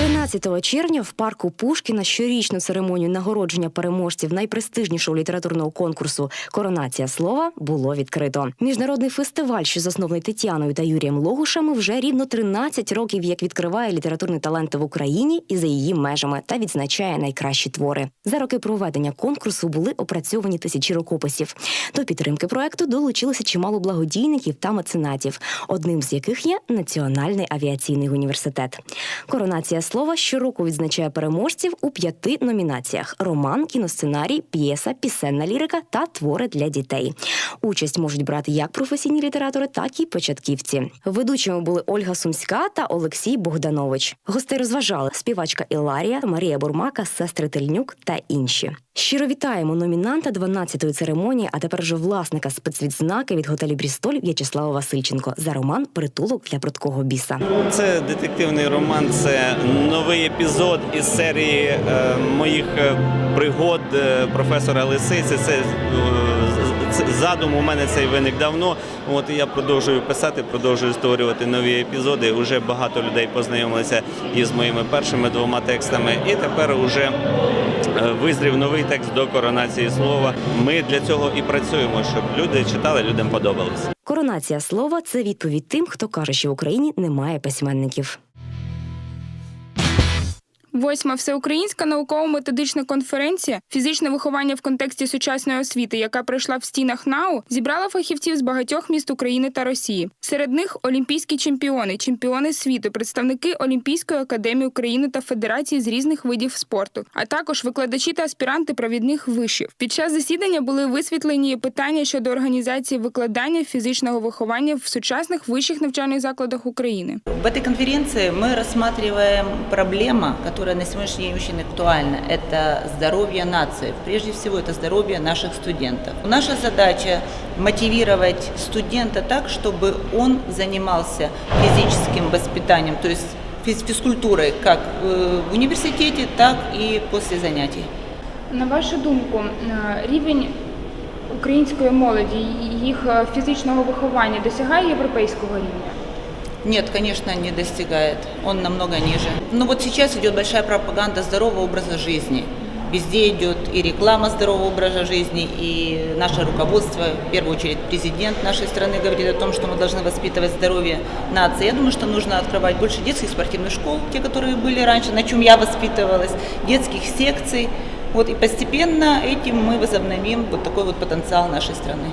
12 червня в парку Пушкіна щорічну церемонію нагородження переможців найпрестижнішого літературного конкурсу Коронація слова було відкрито. Міжнародний фестиваль, що заснований Тетяною та Юрієм Логушами, вже рівно 13 років як відкриває літературні таланти в Україні і за її межами та відзначає найкращі твори. За роки проведення конкурсу були опрацьовані тисячі рукописів. До підтримки проекту долучилося чимало благодійників та меценатів, одним з яких є Національний авіаційний університет. Коронація слова щороку відзначає переможців у п'яти номінаціях: роман, кіносценарій, п'єса, пісенна лірика та твори для дітей. Участь можуть брати як професійні літератори, так і початківці. Ведучими були Ольга Сумська та Олексій Богданович. Гостей розважали співачка Іларія, Марія Бурмака, сестри Тельнюк та інші. Щиро вітаємо номінанта 12-ї церемонії, а тепер вже власника спецвідзнаки від готелю Брістоль В'ячеслава Васильченко за роман Притулок для прудкого біса. Це детективний роман, це новий епізод із серії е, моїх е, пригод е, професора Лисиці. Це, е, задум у мене цей виник давно. От і я продовжую писати, продовжую створювати нові епізоди. Уже багато людей познайомилися із моїми першими двома текстами. І тепер уже е, визрів новий текст до коронації слова. Ми для цього і працюємо, щоб люди читали, людям подобалось. Коронація слова це відповідь тим, хто каже, що в Україні немає письменників. Восьма всеукраїнська науково-методична конференція Фізичне виховання в контексті сучасної освіти, яка пройшла в стінах НАУ, зібрала фахівців з багатьох міст України та Росії. Серед них олімпійські чемпіони, чемпіони світу, представники Олімпійської академії України та федерації з різних видів спорту, а також викладачі та аспіранти провідних вишів. Під час засідання були висвітлені питання щодо організації викладання фізичного виховання в сучасних вищих навчальних закладах України. В этой конференции мы рассматриваем проблему, которая на сегодняшний день очень актуальна. Это здоровье нации. Прежде всего, это здоровье наших студентов. Наша задача мотивировать студента так, чтобы он занимался физическим воспитанием, то есть физ- физкультурой как э, в университете, так и после занятий. На вашу думку, е, рівень української молоді, і їх е, фізичного виховання досягає європейського рівня? Нет, конечно, не достигает. Он намного ниже. Но вот сейчас идет большая пропаганда здорового образа жизни. Везде идет и реклама здорового образа жизни, и наше руководство, в первую очередь президент нашей страны говорит о том, что мы должны воспитывать здоровье нации. Я думаю, что нужно открывать больше детских спортивных школ, те, которые были раньше, на чем я воспитывалась, детских секций. Вот, и постепенно этим мы возобновим вот такой вот потенциал нашей страны.